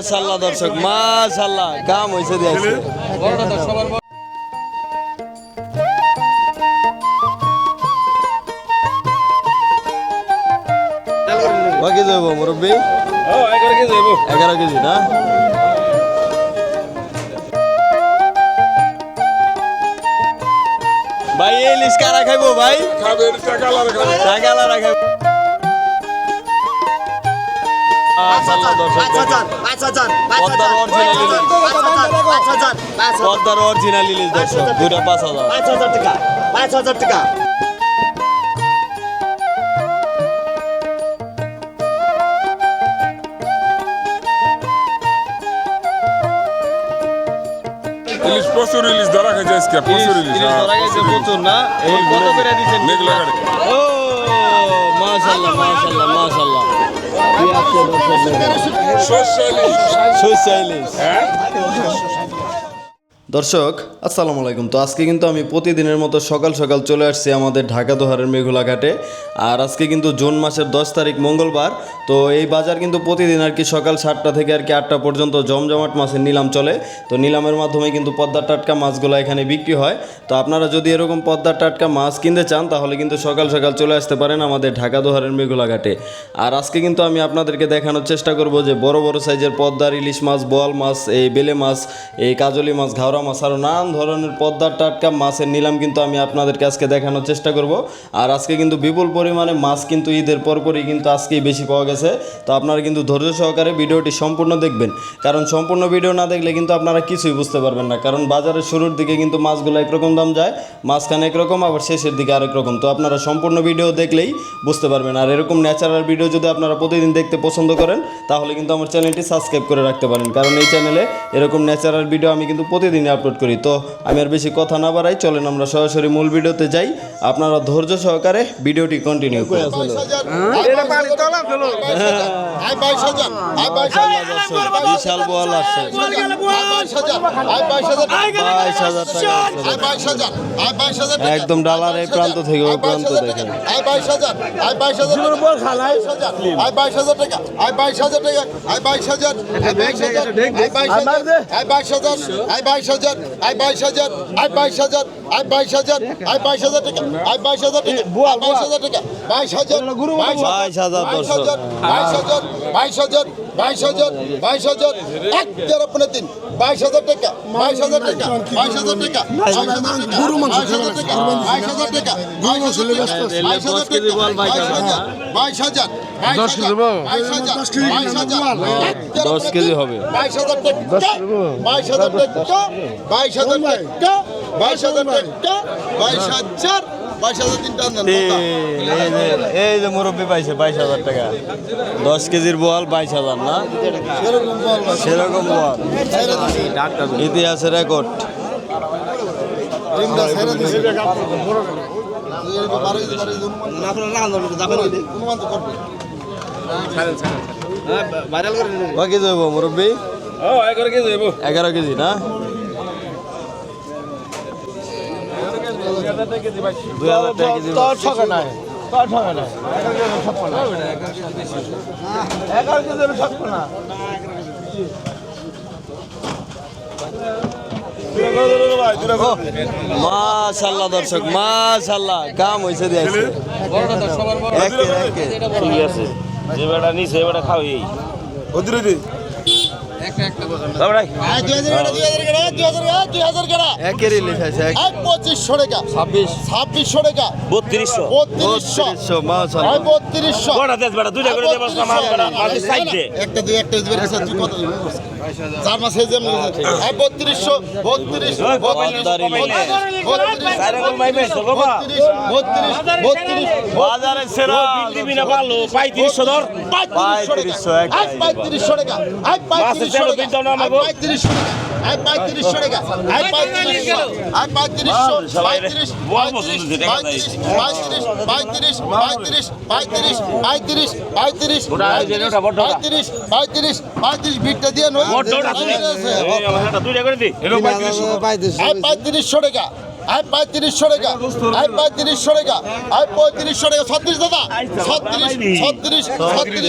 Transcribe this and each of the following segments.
মাশাল্লাহ দর্শক মাশাল্লাহ কাম হয়েছে দিয়েছে কেজি হইব মুরব্বী? এগারো কেজি না? ভাই, এই লিস কারা খাইবো ভাই? টাকালারা খাইবো। মাশাল্লাহ দর্শক, দেখেন। পদ্মার original ইলিশ। পদ্মার অরিজিনাল ইলিশ দর্শক দুইটা পাঁচ হাজার। টাকা ইলিশ প্রচুর ইলিশ ধরা খাইছে আজকে প্রচুর ইলিশ ইলিশ ধরা গেছে প্রচুর না? এই কত করে দিচ্ছেন? মেঘলা। ও মাশাল্লাহ মাশাল্লাহ Sosyalist. Sosyalist. He? দর্শক, আসসালামু আলাইকুম। তো আজকে কিন্তু আমি প্রতিদিনের মতো সকাল সকাল চলে আসছি আমাদের ঢাকা দোহারের মেঘুলা ঘাটে। আর আজকে কিন্তু জুন মাসের দশ তারিখ মঙ্গলবার। তো এই বাজার কিন্তু প্রতিদিন আর কি সকাল সাতটা থেকে আর কি আটটা পর্যন্ত জমজমাট মাছের নিলাম চলে। তো নিলামের মাধ্যমে কিন্তু পদ্মার টাটকা মাছগুলো এখানে বিক্রি হয়। তো আপনারা যদি এরকম পদ্মার টাটকা মাছ কিনতে চান, তাহলে কিন্তু সকাল সকাল চলে আসতে পারেন আমাদের ঢাকা দোহারের মেঘুলা ঘাটে। আর আজকে কিন্তু আমি আপনাদেরকে দেখানোর চেষ্টা করব যে বড় বড় সাইজের পদ্মার ইলিশ মাছ, বোয়াল মাছ, এই বেলে মাছ, এই কাজলি মাছ, ঘাওড়া মাছ আরও নানান ধরনের পদ্মার টাটকা মাছের নিলাম, কিন্তু আমি আপনাদেরকে আজকে দেখানোর চেষ্টা করব। আর আজকে কিন্তু বিপুল পরিমাণে মাছ কিন্তু ঈদের পরপরই কিন্তু আজকেই বেশি পাওয়া গেছে। তো আপনারা কিন্তু ধৈর্য সহকারে ভিডিওটি সম্পূর্ণ দেখবেন। কারণ সম্পূর্ণ ভিডিও না দেখলে কিন্তু আপনারা কিছুই বুঝতে পারবেন না। কারণ বাজারের শুরুর দিকে কিন্তু মাছগুলো একরকম দাম যায়, মাঝখানে একরকম, আবার শেষের দিকে আরেক রকম। তো আপনারা সম্পূর্ণ ভিডিও দেখলেই বুঝতে পারবেন। আর এরকম ন্যাচারাল ভিডিও যদি আপনারা প্রতিদিন দেখতে পছন্দ করেন, তাহলে কিন্তু আমার চ্যানেলটি সাবস্ক্রাইব করে রাখতে পারেন। কারণ এই চ্যানেলে এরকম ন্যাচারাল ভিডিও আমি কিন্তু প্রতিদিনই আপলোড করি তো আমি আর বেশি কথা না বাড়াই চলেন আমরা সরাসরি মূল ভিডিওতে যাই আপনারা ধৈর্য সহকারে ভিডিওটি কন্টিনিউ করেন বিশাল বল আসছে বাইশ একদম ডালার এই প্রান্ত থেকে ওই প্রান্ত দেখেন বাইশ হাজার বাইশ হাজার বাইশ হাজার বাইশ হাজার বাইশ হাজার বাইশ টাকা বাইশ হাজার টাকা বাইশ হাজার হাজার আয় বাইশ হাজার আয় বাইশ হাজার আয় বাইশ হাজার আয় বাইশ হাজার টাকা আয় বাইশ হাজার টাকা বাইশ হাজার টাকা বাইশ হাজার বাইশ হাজার বাইশ হাজার বাইশ হাজার বাইশ হাজার বাইশ হাজার বাইশ হাজার এক তেরো পনেরো তিন। দশ কেজি হবে বাইশ হাজার টাকা বাইশ হাজার টাকা বাইশ হাজার টাকা বাইশ হাজার টাকা বাইশ হাজার বাইশ হাজার তিনটা আনলেন তিন, এই যে এই যে মুরব্বী পাইছে বাইশ হাজার টাকা। দশ কেজির বল বাইশ হাজার না? সেরকম বল ইতিহাসের রেকর্ড। ডিমটা ছেড়ে দিছে। দুই হাজার টাকা কেজি ঠকে নাই। ঠকে নাই। এগারো কেজি ঠকবো না। মাশাল্লাহ দর্শক মাশাল্লাহ কাম হয়েছে ঠিক আছে। যে বেটা নিছে বেটা খাওয়াই। পঁচিশশো টাকা। ছাব্বিশ। ছাব্বিশশো টাকা। বত্রিশশো। বত্রিশশো। বত্রিশশো একটা দুই একটা চার মাসে যে বত্রিশশো বত্রিশশো পঁয়ত্রিশশো টাকা। পঁয়ত্রিশশো টাকা। আজ পঁয়ত্রিশশো তেরো টাকা। আজ পঁয়ত্রিশশো টাকা পঁয়ত্রিশশো পঁয়ত্রিশ পঁয়ত্রিশ পঁয়ত্রিশ পঁয়ত্রিশ পঁয়ত্রিশ পঁয়ত্রিশ পঁয়ত্রিশ পঁয়ত্রিশ। পঁয়ত্রিশ পঁয়ত্রিশ পঁয়ত্রিশ বিটটা দিয়ে নয় পঁয়ত্রিশশো টাকা আয় পঁয়ত্রিশশো টাকা আয় পঁয়ত্রিশশো টাকা আয় পঁয়ত্রিশশো টাকা ছত্রিশ দাদা ছত্রিশ ছত্রিশ ছত্রিশ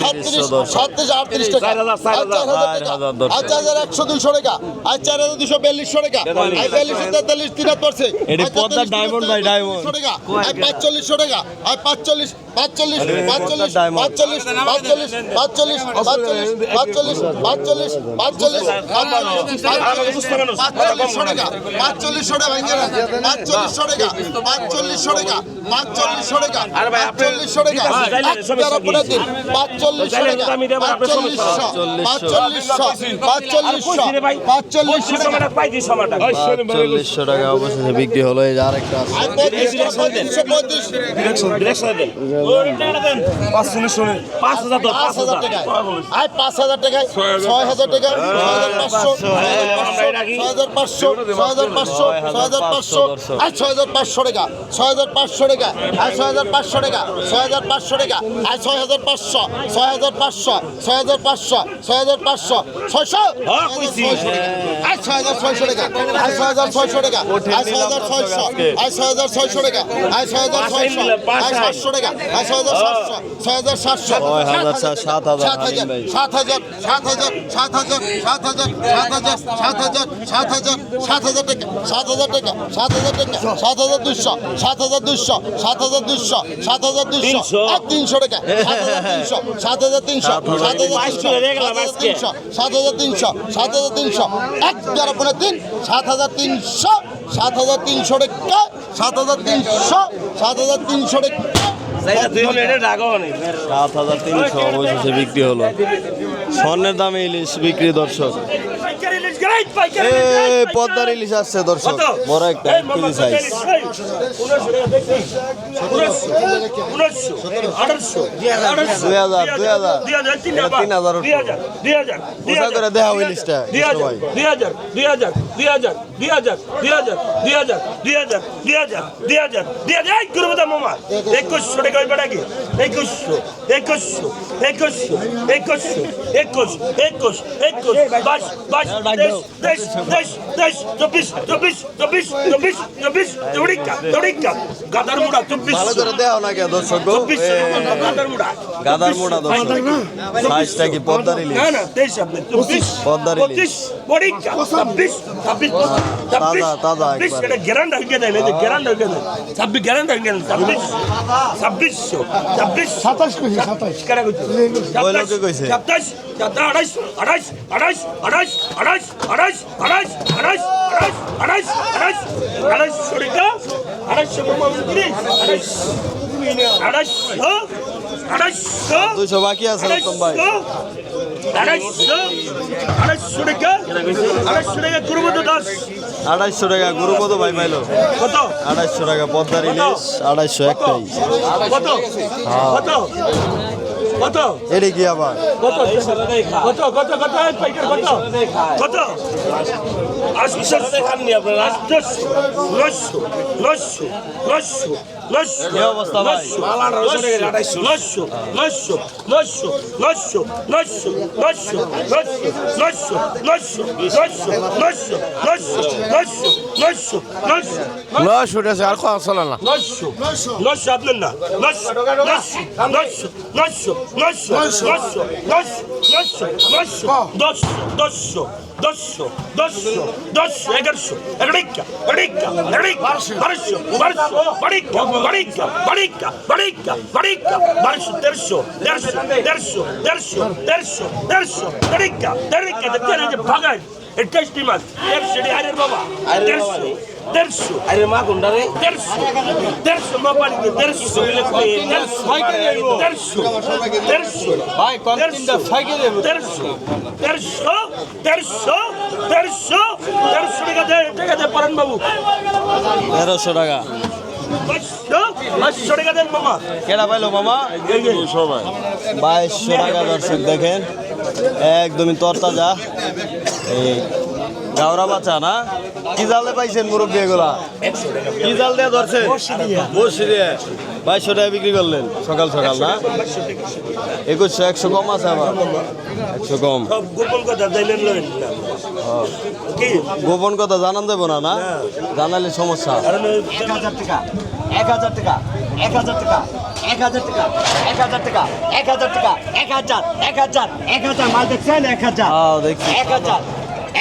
ছত্রিশ। ছত্রিশ আটত্রিশ টাকা আয় চার হাজার, একশো দুশো টাকা আয় চার হাজার দুশো বিয়াল্লিশশো টাকা আয় বিয়াল্লিশশো তেতাল্লিশ তিন পড়ছে diamond ভাই, diamond। টাকা আয় পাঁচচল্লিশশো টাকা আয় পাঁচচল্লিশ পাঁচচল্লিশ পাঁচচল্লিশ diamond। পাঁচচল্লিশ পাঁচচল্লিশ পাঁচচল্লিশ পাঁচচল্লিশ পাঁচচল্লিশ পাঁচচল্লিশ পাঁচচল্লিশ পাঁচচল্লিশশো টাকা চল্লিশশো টাকা পাঁচচল্লিশশো টাকা পাঁচচল্লিশশো টাকা পাঁচচল্লিশশো টাকা পাঁচচল্লিশশো টাকা। পাঁচচল্লিশশো টাকা পাঁচচল্লিশশো টাকা অবশেষে বিক্রি হলো আর একটা পাঁচ হাজার টাকায়। ছয় হাজার টাকা ছয় হাজার পাঁচশো ছয় হাজার পাঁচশো ছয় হাজার পাঁচশো ছয় হাজার পাঁচশো। ছয় হাজার পাঁচশো আয় ছয় হাজার পাঁচশো টাকা ছয় হাজার পাঁচশো টাকা আয় ছয় হাজার পাঁচশো টাকা ছয় হাজার পাঁচশো টাকা আয় ছয় হাজার পাঁচশো ছয় হাজার পাঁচশো ছয় হাজার পাঁচশো ছয় হাজার পাঁচশো ছয়শো আয় ছয় হাজার ছয়শো টাকা আয় ছয় হাজার ছয়শো টাকা আয় ছয় হাজার ছয়শো আয় ছয় হাজার ছয়শো টাকা আয় ছয় হাজার ছয়শো আয় সাতশো টাকা আয় ছয় হাজার সাতশো ছয় হাজার সাতশো সাত হাজার সাত হাজার সাত হাজার সাত হাজার সাত হাজার সাত হাজার সাত হাজার সাত হাজার সাত হাজার টাকা সাত হাজার টাকা সাত হাজার টাকা সাত হাজার দুশো সাত হাজার দুশো সাত হাজার দুশো সাত হাজার দুশো তিনশো। আর তিনশো টাকা সাত হাজার তিনশো সাত হাজার তিনশো সাত হাজার তিনশো সাত হাজার আজকে। তিনশো সাত হাজার তিনশো এক তেরো পনেরো তিন সাত হাজার তিনশো সাত হাজার তিনশো টাকা সাত হাজার তিনশো সাত হাজার তিনশো টাকা সাত হাজার তিনশো অবশেষে বিক্রি হলো স্বর্ণের দামে ইলিশ বিক্রি দর্শক পদ্মার ইলিশ আসছে দর্শক বড় একটা এক কেজি সাইজ দুই হাজার দুই হাজার তিন হাজার কোথা করে দেওয়া ইলিশটা ভাই দুই হাজার দুই হাজার দুই হাজার দুই হাজার দুই হাজার দুই হাজার দুই হাজার দুই হাজার দুই হাজার দুই হাজার এই করব দাম মামা একুশশো টাকা ওই বেটাকে একুশশো একুশশো একুশশো একুশশো একুশ একুশ একুশ বাইশ বাইশ তেইশ তেইশ তেইশ চব্বিশ চব্বিশ চব্বিশ চব্বিশ চব্বিশ চৌড়িকা চৌড়িকা গাদার মুড়া চব্বিশ ভালো করে দেওয়া না কে দর্শক? চব্বিশ গাদার মুড়া গাদার মোড়া দর্শক সাইজটা কি পদ্মার ইলিশ না না তেইশ চব্বিশ পদ্মার ইলিশ। পরীক্ষা ছাব্বিশ ছাব্বিশ তাজা, তাজা ছাব্বিশ। এটা গ্যারান্ড হয়ে দেয় না গ্যারান্ড হয়ে দেয় ছাব্বিশ গ্যারান্ড হয়ে গেল ছাব্বিশ ছাব্বিশশো ছাব্বিশ সাতাশ সাতাশ কেনা কইছে কইছে। সাতাশ সাতাশ আড়াইশ আড়াইশ আড়াইশ আড়াইশ আড়াইশ আড়াইশ আড়াইশ আড়াইশ আড়াইশ আড়াইশ আড়াইশ আড়াইশ আড়াইশো আড়াইশ আড়াইশো আড়াইশো দুইশো বাকি আছে উত্তম ভাই। আড়াইশো টাকা আড়াইশো টাকা করব তো আড়াইশো টাকা গুরুপদ ভাই পাইলো। কত? আড়াইশো টাকা পদ্মার ইলিশ আড়াইশো একটাই কত? কত? কত? এটি কি আবার? কত? কত? কত? কত? পাইকার কত? কত? আটশো খাননি আপনারা আটশো নশো নশো নশো নয়শো উঠেছে আর খাওয়া চলে না নয়শো নয়শো আপনার না নয়শো নয়শো নয়শো নয়শো নয়শো নয়শো নয়শো নশো দশশো দশশো দশশো দশশো দশশো এগারোশো এগারিকা এগারিকা এগারিকা বারোশো বারোশো বারিকা বারিকা বারিকা বারিকা বারিকা বারোশো দেড়শো দেড়শো দেড়শো দেড়শো দেড়শো দেড়শো দেড়িকা দেখতে ভাগায় টেস্টি মাছ। দেড়শো আরে বাবা। দেড়শো দেড়শো। আরে মা কোনটা রে? দেড়শো। দেড়শো মোবাইলকে দেড়শো। দেড়শো। দেড়শো। দেড়শো। ভাই কন্টিনটা ফাইকে দেড়শো। দেড়শো। দেড়শো। দেড়শো। দেড়শো। টাকা দে টাকা দে পারেন বাবু। তেরোশো টাকা। পাঁচশো। পাঁচশো টাকা দেন মামা। কেনা পাইলো মামা? সবাই বাইশশো টাকা দর্শক দেখেন। একদমই তরতাজা। এই গাওরা বাচ্চা না? কি জালে পাইছেন মুরব্বী এগুলা? কি জাল দিয়ে ধরছে বসি দিয়ে। বাইশশো টাকা বিক্রি করলেন সকাল সকাল না? একুশশো একশো কম আছে আবার। একশো কম। গোপন কথা জানান দেবো না না? জানালে সমস্যা। এক হাজার টাকা এক হাজার টাকা এক হাজার টাকা এক হাজার টাকা এক হাজার টাকা এক হাজার টাকা এক হাজার এক হাজার এক হাজার মাল দেখছেন? এক হাজার। হ্যাঁ এক হাজার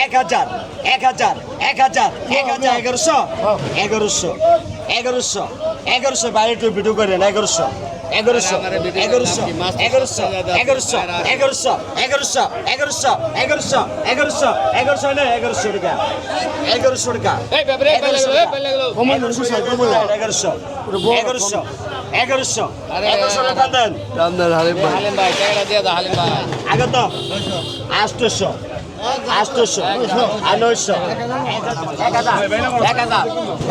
এক হাজার এক হাজার এক হাজার এক হাজার। এগারোশো। এগারোশো এগারোশো এগারোশো বাইরে একটু ভিডিও করেন এগারোশো এগারোশো এগারোশো এগারোশো এগারোশো এগারোশো এগারোশো এগারোশো এগারোশো এগারোশো এগারোশো না এগারোশো টাকা। এগারোশো টাকা। এগারোশো এগারোশো এগারোশো এগারোশো এগারোশো টাকা দেন। আগে তো আষ্টশো আষ্টশো আর নয়শো এক হাজার এক হাজার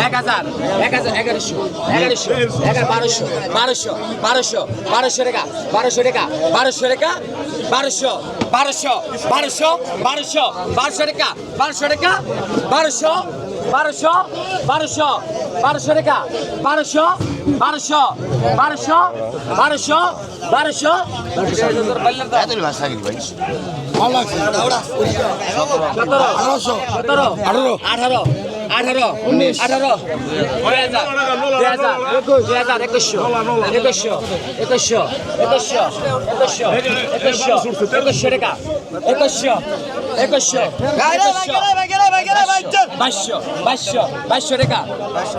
এক হাজার এক হাজার এগারোশো এগারোশো এগারো বারোশো বারোশো বারোশো বারোশো টাকা বারোশো টাকা বারোশো টাকা বারোশো বারোশো বারোশো বারোশো বারোশো টাকা বারোশো টাকা বারোশো বারোশো বারোশো বারোশো টাকা বারোশো বারোশো বারোশো বারোশো বারোশো সতেরো। আঠারো। আঠারো। আঠারো। উনিশ। আঠারো। দুই হাজার। দুই হাজার। দুই হাজার একুশশো। একুশশো। একুশশো। একুশশো। একুশশো। একুশশো। একুশশো টাকা। একুশশো একুশশো বাইশশো বাইশশো বাইশশো টাকা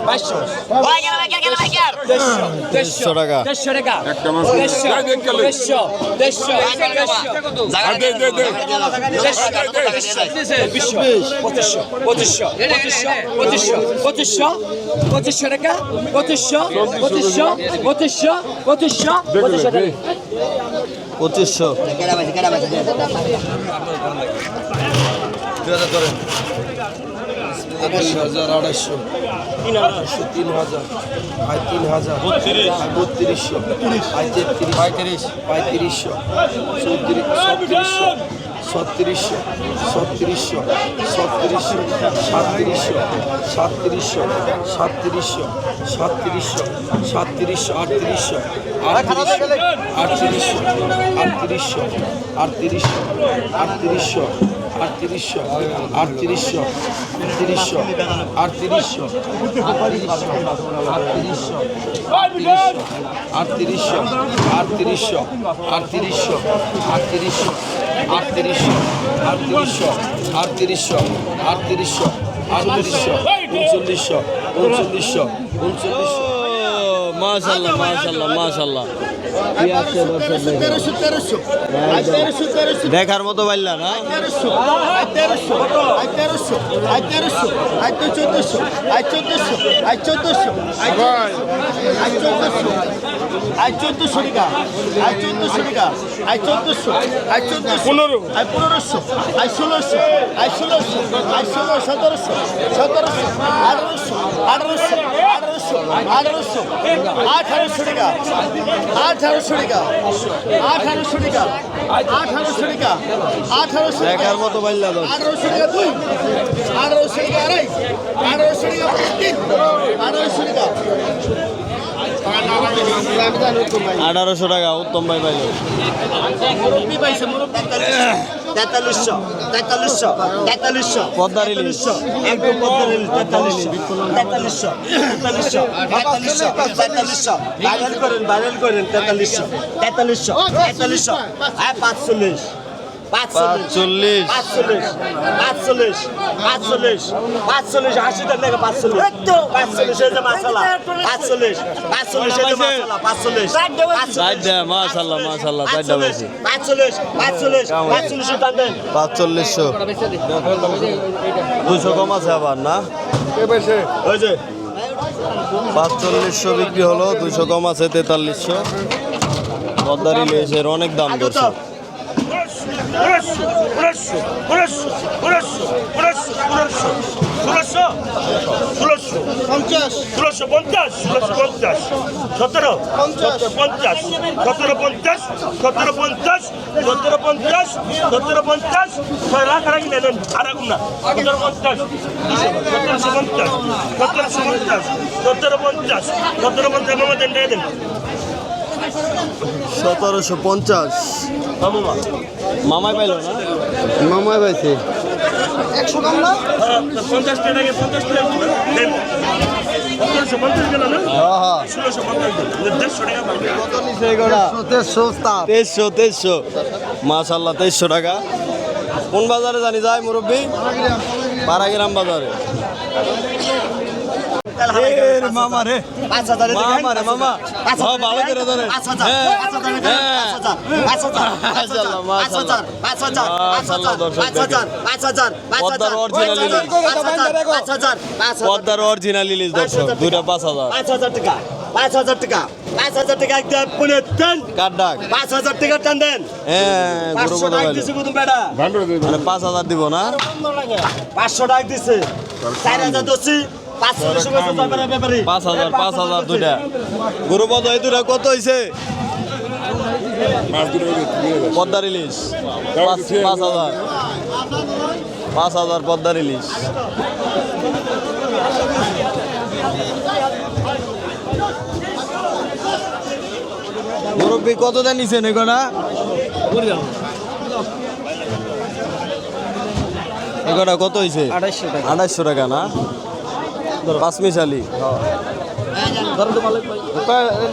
বাইশশো দেড়শো টাকা। দেড়শো টাকা। দেড়শো। দেড়শো দেড়শো দেড়শো আর দে দে দে পঁচিশশো পঁচিশশো পঁচিশশো পঁচিশশো পঁচিশশো পঁচিশশো টাকা পঁচিশশো পঁচিশশো পঁচিশশো পঁচিশশো পঁচিশশো টাকা পঁচিশশো। দুই হাজার করেন আড়াইশো। হাজার তিন হাজার আয় তিন হাজার বত্রিশশো আয় তেত্রিশ পঁয়ত্রিশ। পঁয়ত্রিশশো চৌত্রিশ ছত্রিশশো ছত্রিশশো ছত্রিশশো সাতত্রিশশো সাতত্রিশশো সাতত্রিশশো সাতত্রিশশো সাতত্রিশশো আটত্রিশশো আটত্রিশশো আটত্রিশশো আটত্রিশশো আটত্রিশশো আটত্রিশশো আটত্রিশশো উনচল্লিশশো উনচল্লিশশো উনচল্লিশশো মাশাল্লাহ মাশাল্লাহ মাশাল্লাহ দেখার মতো পারলা না? আঠারোশো। আঠারোশো টাকা টাকা দেখার মতো পাইলা উত্তম ভাই পাইল তেতাল্লিশশো তেতাল্লিশশো তেতাল্লিশশো পদ্মার ইলিশ। একদম পদ্মার ইলিশ তেতাল্লিশশো তেতাল্লিশশো তেতাল্লিশশো তেতাল্লিশশো তেতাল্লিশশো। ভাইরাল করেন ভাইরাল করেন তেতাল্লিশশো তেতাল্লিশশো তেতাল্লিশশো। হ্যাঁ পাঁচচল্লিশ। পাঁচচল্লিশ। পাঁচচল্লিশ পাঁচচল্লিশ পাঁচচল্লিশ পাঁচচল্লিশ আশি টাকা থেকে পাঁচচল্লিশ পাঁচচল্লিশ এই যে মাসালা পাঁচচল্লিশ পাঁচচল্লিশ এই যে মাসালা পাঁচচল্লিশ চারটা বেশি পাঁচচল্লিশ পাঁচচল্লিশ পাঁচচল্লিশ টান দেন। পাঁচচল্লিশশো। দুশো কম আছে আবার না? ওই যে। পাঁচচল্লিশশো বিক্রি হলো দুশো কম আছে তেতাল্লিশশো। পদ্মার অনেক দাম করছে উনিশশো উনিশশো উনিশশো উনিশশো উনিশশো উনিশশো ষোলোশো ষোলোশো পঞ্চাশ। ষোলোশো পঞ্চাশ ষোলোশো পঞ্চাশ সতেরো পঞ্চাশ। সতেরো পঞ্চাশ সতেরো পঞ্চাশ সতেরো পঞ্চাশ সতেরো পঞ্চাশ ছয় লাখ রাখি নেন আর রাখুন না। সতেরো পঞ্চাশ সতেরোশো পঞ্চাশ সতেরোশো পঞ্চাশ সতেরো পঞ্চাশ সতেরো পঞ্চাশ মামা দেন দেন সতেরোশো পঞ্চাশ। মামা। মামাই পাইল না? মামাই পাইছে। একশো কম না? হ্যাঁ, পঞ্চাশ টাকা পঞ্চাশ তেইশশো মাশাল্লাহ তেইশশো টাকা। কোন বাজারে জানি যায় মুরব্বী? পাড়াগ্রাম বাজারে। মামা রে পাঁচ হাজার মামা রে মামা হ্যাঁ ভালো করে ধরে হ্যাঁ হ্যাঁ পদ্মার অরিজিনাল ইলিশ দর্শক দুইটা পাঁচ হাজার পাঁচ হাজার টাকা পাঁচ হাজার টাকা পাঁচ হাজার টাকা একদম পুনে দেন কার ডাক পাঁচ হাজার টাকা টান দেন হ্যাঁ পাঁচশো টাকা দিছে কুতুম বেটা মানে পাঁচ হাজার দিব না পাঁচশো টাকা দিছে চার হাজার দশি পাঁচ হাজার পাঁচ হাজার দুইটা। গুরু পদ এই দুটা কত হয়েছে পদ্মার ইলিশ পাঁচ হাজার। পাঁচ হাজার পদ্মার ইলিশ। মুরব্বী কত দেন নিছেন এগোনা এগোটা কত হয়েছে টাকা। আড়াইশো টাকা না? পাঁচ মিশালি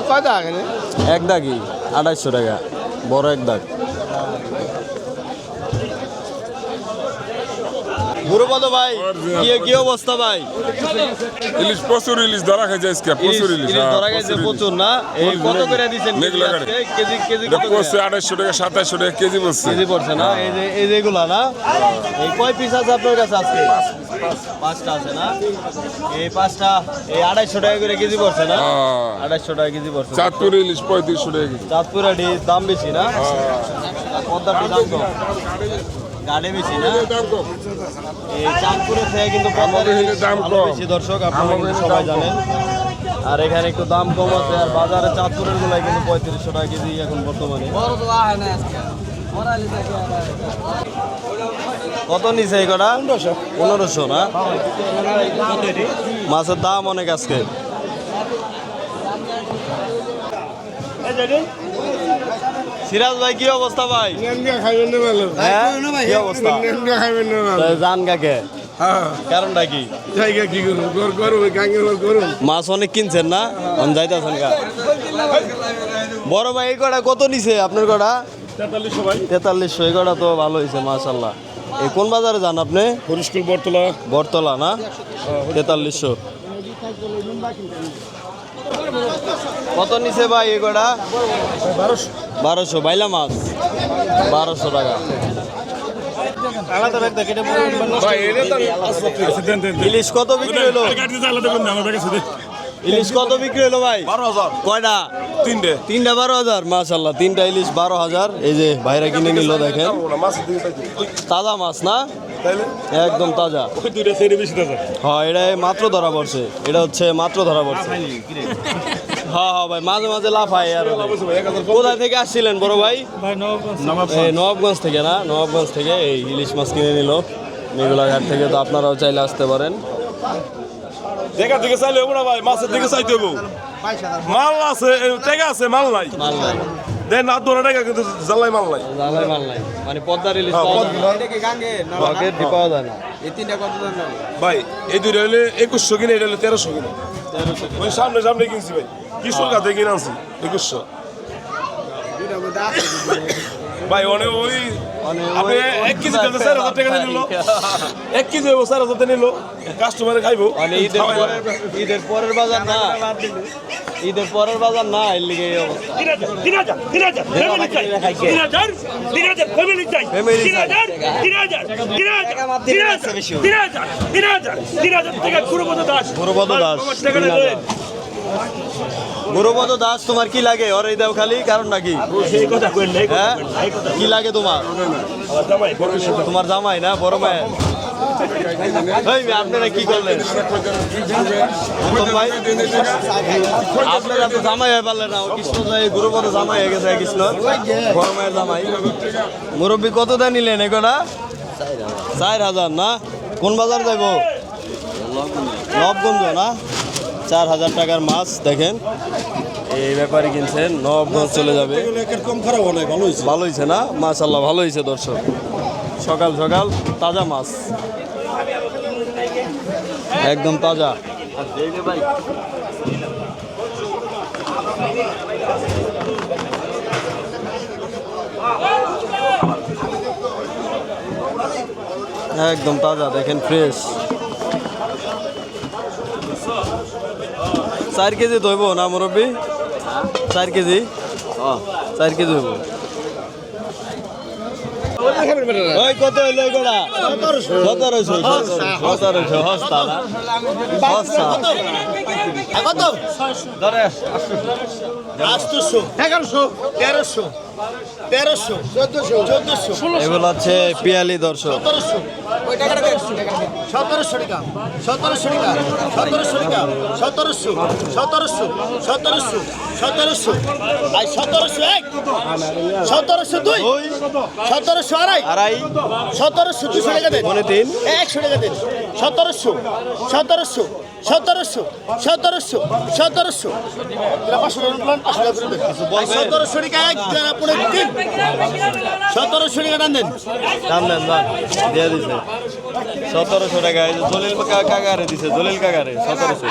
কয় দাগ এক দাগই আড়াইশো টাকা। বড় এক দাগ। গুরুপদ ভাই। কি কি অবস্থা ভাই? ইলিশ প্রচুর ইলিশ ধরা খাইছে আজকে প্রচুর ইলিশ হ্যাঁ, ধরা গেছে প্রচুর না? এই কত করে গাড়ি। কেজি কেজি কত? পড়ছে আড়াইশো টাকা সাতাইশশো টাকা কেজি পড়ছে। কেজি পড়ছে না? এই যে এই যেগুলা না? এই কয় পিস আছে আপনার কাছে আজকে? পাঁচটা আছে না? এই পাঁচটা এই আড়াইশো টাকা করে কেজি পড়ছে না? হ্যাঁ। আড়াইশো টাকা কেজি পড়ছে। চাঁদপুর ইলিশ পঁয়ত্রিশশো টাকা কেজি। চাঁদপুর দাম বেশি না? পদ্মাটি দাম কম। গাড়ি বেশি না? এই চাঁদপুরের থেকে কিন্তু ভালো। বেশি দর্শক আপনারা আমাদের কিন্তু সবাই জানেন। আর এখানে একটু দাম কম আছে আর বাজারে চাঁদপুরের গুলাই কিন্তু পঁয়ত্রিশশো টাকা কেজি এখন বর্তমানে। কত নিছে এই কটা? পনেরোশো। না? মাছের দাম অনেক আজকে। সিরাজ ভাই কি অবস্থা ভাই? হ্যাঁ? কি অবস্থা? জান কাকে? কারণটা কি? মাছ অনেক কিনছেন না? যাইতেছেন কা বড় ভাই এই কটা কত নিছে আপনার কটা তেতাল্লিশশো এই কটা তো ভালো হয়েছে মাশাল্লাহ এই কোন বাজারে যান আপনি? বরতলা বটতলা। না? তেতাল্লিশশো। কত নিছে ভাই এই কটা? বারোশো। বাইলা মাছ? বারোশো টাকা। ইলিশ কত বিক্রি হলো? ইলিশ কত বিক্রি হলো ভাই? বারো হাজার কয়টা? তিনটে। তিনটা বারো হাজার মাশাল্লাহ তিনটা ইলিশ বারো হাজার এই যে ভাইরা কিনে নিল দেখেন। তাজা মাছ না? একদম তাজা। হ্যাঁ এটা মাত্র ধরা পড়ছে। এটা হচ্ছে মাত্র ধরা পড়ছে। হ্যাঁ হ্যাঁ ভাই মাঝে মাঝে লাফায় আর কোথায় থেকে আসছিলেন বড় ভাই? নবাবগঞ্জ থেকে। না? নবাবগঞ্জ থেকে এই ইলিশ মাছ কিনে নিল মেঘুলাঘাট থেকে তো আপনারাও চাইলে আসতে পারেন। দেখা দিকে চাইলে হব না ভাই মাছের দিকে চাইতে হব। মাল আছে টেকা আছে মাল নাই। মাল নাই। দেন আর দোরা টাকা কিন্তু জালাই মাল নাই। জালাই মাল নাই। মানে পদ্মার ইলিশ পাওয়া যায় না। রকেট ডি পাওয়া যায় না? ভাই এই দুইটা হলে একুশশো কিনে এটা হলে তেরোশো কিনে। ওই সামনে সামনে কিনছি ভাই। কিশোর কাছে কিনে আনছি একুশশো। ভাই অনেক ওই আপনি এক কেজি তেল চার হাজার টাকা নিল। এক কেজি হইব চার হাজার টাকা নিল। কাস্টমারে খাইবো। মানে ঈদের পরের বাজার না। ঈদের পরের বাজার না এর লিগে এই অবস্থা। তিন হাজার তিন হাজার ফ্যামিলি চাই। তিন হাজার তিন হাজার ফ্যামিলি চাই। তিন হাজার তিন হাজার তিন হাজার তিন হাজার তিন হাজার তিন হাজার তিন হাজার টাকা গুরুপদ দাস। গুরুপদ দাস, টাকা হাজার। দাস, তোমার কি লাগে? ওর এই দাও খালি, কারণ নাকি? হ্যাঁ? কি লাগে তোমার? বড়। তোমার জামাই না? বড় মায়ের? আপনারা কি করলেন? আপনারা তো জামাই হয়ে পারলেন না। কৃষ্ণ গুরুপদ জামাই হয়ে গেছে, কৃষ্ণ। গরমের জামাই। মুরব্বী কত দেয় নিলেন এগুলা? চার হাজার, না? কোন বাজার যাব নবগঞ্জ, না? চার হাজার টাকার মাছ, দেখেন। এই ব্যাপারে কিনছেন নবগঞ্জ চলে যাবে। খারাপ ভালো হয়েছে ভালো হয়েছে না? মাশাল্লাহ ভালো হয়েছে দর্শক। সকাল সকাল তাজা মাছ। একদম তাজা। একদম তাজা, দেখেন ফ্রেশ চার কেজি ধইব না মুরব্বী চার কেজি? চার কেজি হইব ওই কত হইল এগুলা সতেরোশো সতেরোশো হস্তা হস্তা কত ধরে আটশোশো এগারোশো তেরোশো তেরোশো চোদ্দশো চোদ্দশো। এগুলো হচ্ছে পিয়ালি দর্শক। সতেরোশো ওই টাকাটা সতেরোশো টাকা সতেরোশো টাকা সতেরোশো টাকা সতেরোশো সতেরোশো সতেরোশো সতেরোশো। আই সতেরোশো এক সতেরোশো দুই সতেরোশো আড়াই আড়াই সতেরোশো দুশো টাকা দেন মনে তিন। একশো টাকা দেন সতেরোশো সতেরোশো সতেরোশো সতেরোশো সতেরোশো। সতেরোশো টাকা এক দেন আপনি তিন। সতেরোশো টাকা টান দেন। দাম দেন দিয়ে দিছে। সতেরোশো টাকা জলিল কাকারে দিছে জলিল কাকারে সতেরোশো।